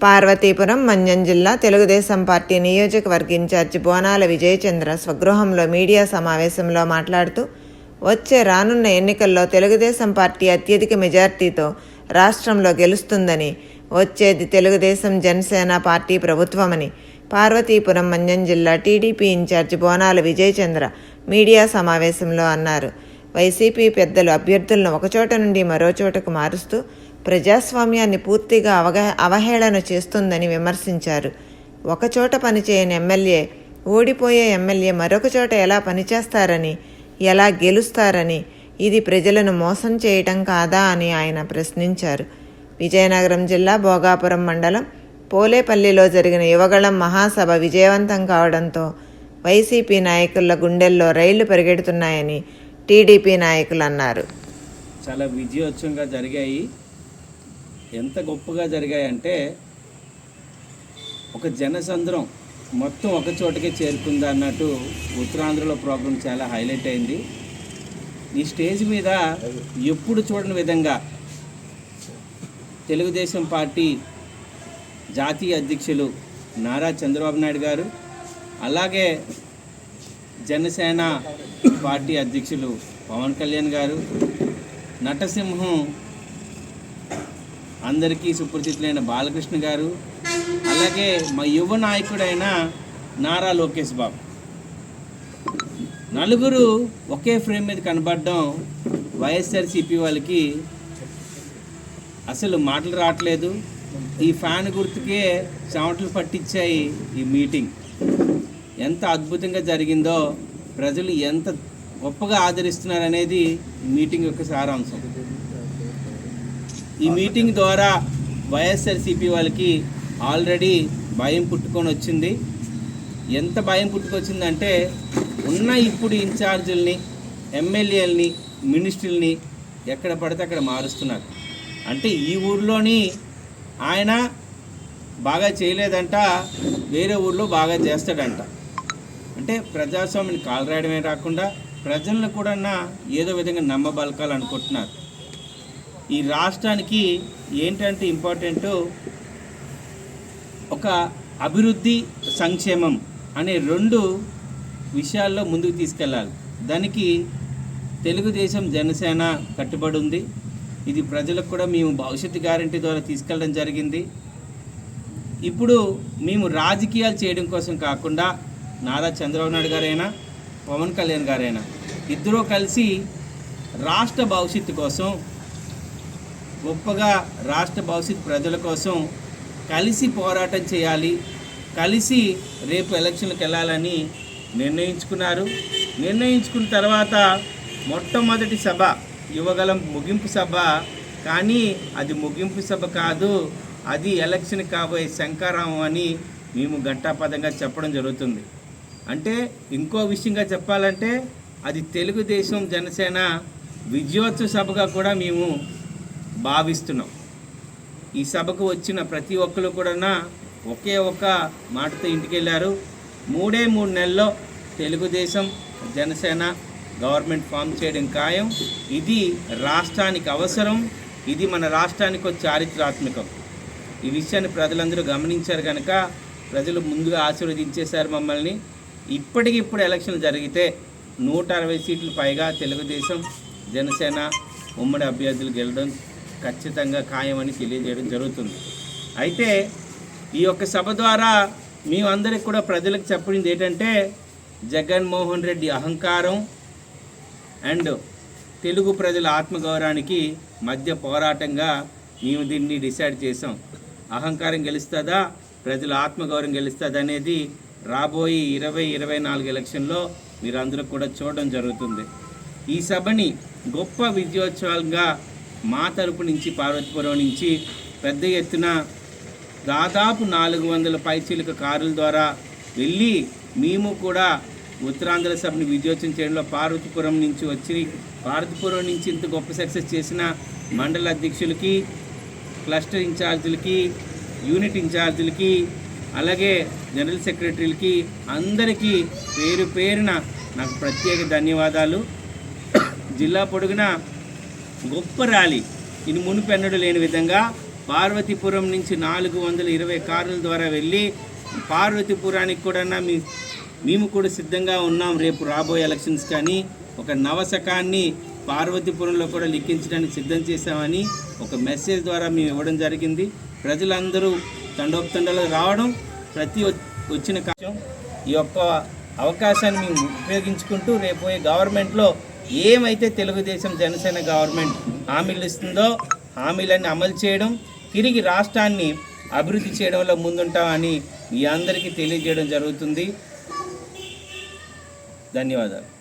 పార్వతీపురం మన్యం జిల్లా తెలుగుదేశం పార్టీ నియోజకవర్గ ఇన్ఛార్జి బోనాల విజయచంద్ర స్వగృహంలో మీడియా సమావేశంలో మాట్లాడుతూ వచ్చే రానున్న ఎన్నికల్లో తెలుగుదేశం పార్టీ అత్యధిక మెజార్టీతో రాష్ట్రంలో గెలుస్తుందని వచ్చేది తెలుగుదేశం జనసేన పార్టీ ప్రభుత్వమని పార్వతీపురం మన్యం జిల్లా టీడీపీ ఇన్ఛార్జి బోనాల విజయచంద్ర మీడియా సమావేశంలో అన్నారు. వైసీపీ పెద్దలు అభ్యర్థులను ఒకచోట నుండి మరో చోటకు మారుస్తూ ప్రజాస్వామ్యాన్ని పూర్తిగా అవగా అవహేళన చేస్తుందని విమర్శించారు. ఒకచోట పనిచేయని ఎమ్మెల్యే ఓడిపోయే ఎమ్మెల్యే మరొక చోట ఎలా పనిచేస్తారని ఎలా గెలుస్తారని ఇది ప్రజలను మోసం చేయటం కాదా అని ఆయన ప్రశ్నించారు. విజయనగరం జిల్లా భోగాపురం మండలం పోలేపల్లిలో జరిగిన యువగళం మహాసభ విజయవంతం కావడంతో వైసీపీ నాయకుల గుండెల్లో రైళ్ళు పరిగెడుతున్నాయని టీడీపీ నాయకులు అన్నారు. చాలా విజయోత్సవంగా జరిగాయి. ఎంత గొప్పగా జరిగాయంటే ఒక జనసంద్రం మొత్తం ఒక చోటకే చేరుకుందా అన్నట్టు ఉత్తరాంధ్రలో ప్రోగ్రాం చాలా హైలైట్ అయింది. ఈ స్టేజ్ మీద ఎప్పుడు చూడని విధంగా తెలుగుదేశం పార్టీ జాతీయ అధ్యక్షులు నారా చంద్రబాబు నాయుడు గారు అలాగే జనసేన పార్టీ అధ్యక్షులు పవన్ కళ్యాణ్ గారు నటసింహం అందరికీ సుపరిచితులైన బాలకృష్ణ గారు అలాగే మా యువ నాయకుడైన నారా లోకేష్ బాబు. నలుగురు ఒకే ఫ్రేమ్ మీద కనబడడం వైఎస్ఆర్సీపీ వాళ్ళకి అసలు మాటలు రావట్లేదు. ఈ ఫ్యాన్ గుర్తుకే చెమటలు పట్టించాయి ఈ మీటింగ్. ఎంత అద్భుతంగా జరిగిందో ప్రజలు ఎంత గొప్పగా ఆదరిస్తున్నారనేది మీటింగ్ యొక్క సారాంశం. ఈ మీటింగ్ ద్వారా వైఎస్ఆర్సీపీ వాళ్ళకి ఆల్రెడీ భయం పుట్టుకొని వచ్చింది. ఎంత భయం పుట్టుకొచ్చిందంటే ఉన్న ఇప్పుడు ఇన్ఛార్జీలని ఎమ్మెల్యేలని మినిస్టర్ని ఎక్కడ పడితే అక్కడ మారుస్తున్నారు. అంటే ఈ ఊర్లోని ఆయన బాగా చేయలేదంట వేరే ఊర్లో బాగా చేస్తాడంట. అంటే ప్రజాస్వామ్యాన్ని కాలరాయడమే రాకుండా ప్రజలను కూడా ఏదో విధంగా నమ్మబలకాలనుకుంటున్నారు. ఈ రాష్ట్రానికి ఏంటంటే ఇంపార్టెంట్ ఒక అభివృద్ధి సంక్షేమం అనే రెండు విషయాల్లో ముందుకు తీసుకెళ్ళాలి. దానికి తెలుగుదేశం జనసేన కట్టుబడి ఉంది. ఇది ప్రజలకు కూడా మేము భవిష్యత్తు గ్యారంటీ ద్వారా తీసుకెళ్ళడం జరిగింది. ఇప్పుడు మేము రాజకీయాలు చేయడం కోసం కాకుండా నారా చంద్రబాబు నాయుడు గారైనా పవన్ కళ్యాణ్ గారైనా ఇద్దరూ కలిసి రాష్ట్ర భవిష్యత్తు కోసం గొప్పగా రాష్ట్ర భవిష్యత్ ప్రజల కోసం కలిసి పోరాటం చేయాలి కలిసి రేపు ఎలక్షన్లకు వెళ్ళాలని నిర్ణయించుకున్నారు. నిర్ణయించుకున్న తర్వాత మొట్టమొదటి సభ యువగలం ముగింపు సభ. కానీ అది ముగింపు సభ కాదు అది ఎలక్షన్ కాబోయే శంకారామం అని మేము ఘంటాపదంగా చెప్పడం జరుగుతుంది. అంటే ఇంకో విషయంగా చెప్పాలంటే అది తెలుగుదేశం జనసేన విజయోత్సవ సభగా కూడా మేము భావిస్తున్నాం. ఈ సభకు వచ్చిన ప్రతి ఒక్కరు కూడా ఒకే ఒక్క మాటతో ఇంటికి వెళ్ళారు మూడే మూడు నెలల్లో తెలుగుదేశం జనసేన గవర్నమెంట్ ఫామ్ చేయడం ఖాయం. ఇది రాష్ట్రానికి అవసరం. ఇది మన రాష్ట్రానికి ఒక చారిత్రాత్మకం. ఈ విషయాన్ని ప్రజలందరూ గమనించారు కనుక ప్రజలు ముందుగా ఆశీర్వదించేశారు మమ్మల్ని. ఇప్పటికిప్పుడు ఎలక్షన్లు జరిగితే నూట అరవై సీట్లు పైగా తెలుగుదేశం జనసేన ఉమ్మడి అభ్యర్థులు గెలడం ఖచ్చితంగా ఖాయమని తెలియజేయడం జరుగుతుంది. అయితే ఈ యొక్క సభ ద్వారా మేమందరికి కూడా ప్రజలకు చెప్పింది ఏంటంటే జగన్మోహన్ రెడ్డి అహంకారం అండ్ తెలుగు ప్రజల ఆత్మగౌరవానికి మధ్య పోరాటంగా మేము దీన్ని డిసైడ్ చేసాం అహంకారం గెలుస్తుందా ప్రజల ఆత్మగౌరవం గెలుస్తుందా అనేది రాబోయే ఇరవై ఇరవై నాలుగు ఎలక్షన్లో మీరందరూ కూడా చూడడం జరుగుతుంది. ఈ సభని గొప్ప విజయోత్సవంగా మా తరపు నుంచి పార్వతీపురం నుంచి పెద్ద ఎత్తున దాదాపు నాలుగు వందల పైచీలక కారుల ద్వారా వెళ్ళి మేము కూడా ఉత్తరాంధ్ర సభని విజయోత్సవం చేయడంలో పార్వతీపురం నుంచి వచ్చి పార్వతీపురం నుంచి ఇంత గొప్ప సక్సెస్ చేసిన మండల అధ్యక్షులకి క్లస్టర్ ఇన్ఛార్జీలకి యూనిట్ ఇన్ఛార్జీలకి అలాగే జనరల్ సెక్రటరీలకి అందరికీ పేరు పేరున నాకు ప్రత్యేక ధన్యవాదాలు. జిల్లా పొడుగున గొప్ప ర్యాలీ. ఇది మునుపెన్నడు లేని విధంగా పార్వతీపురం నుంచి నాలుగు వందల ఇరవై కార్ల ద్వారా వెళ్ళి పార్వతీపురానికి కూడా మీ మేము కూడా సిద్ధంగా ఉన్నాం రేపు రాబోయే ఎలక్షన్స్ కానీ ఒక నవశకాన్ని పార్వతీపురంలో కూడా లిఖించడానికి సిద్ధం చేశామని ఒక మెసేజ్ ద్వారా మేము ఇవ్వడం జరిగింది. ప్రజలందరూ తండోపతండాలు రావడం ప్రతి వచ్చిన కాలం ఈ యొక్క అవకాశాన్ని మేము ఉపయోగించుకుంటూ రేపోయే గవర్నమెంట్లో ఏమైతే తెలుగుదేశం జనసేన గవర్నమెంట్ హామీలు ఇస్తుందో హామీలన్నీ అమలు చేయడం తిరిగి రాష్ట్రాన్ని అభివృద్ధి చేయడంలో ముందుంటామని మీ అందరికీ తెలియజేయడం జరుగుతుంది. ధన్యవాదాలు.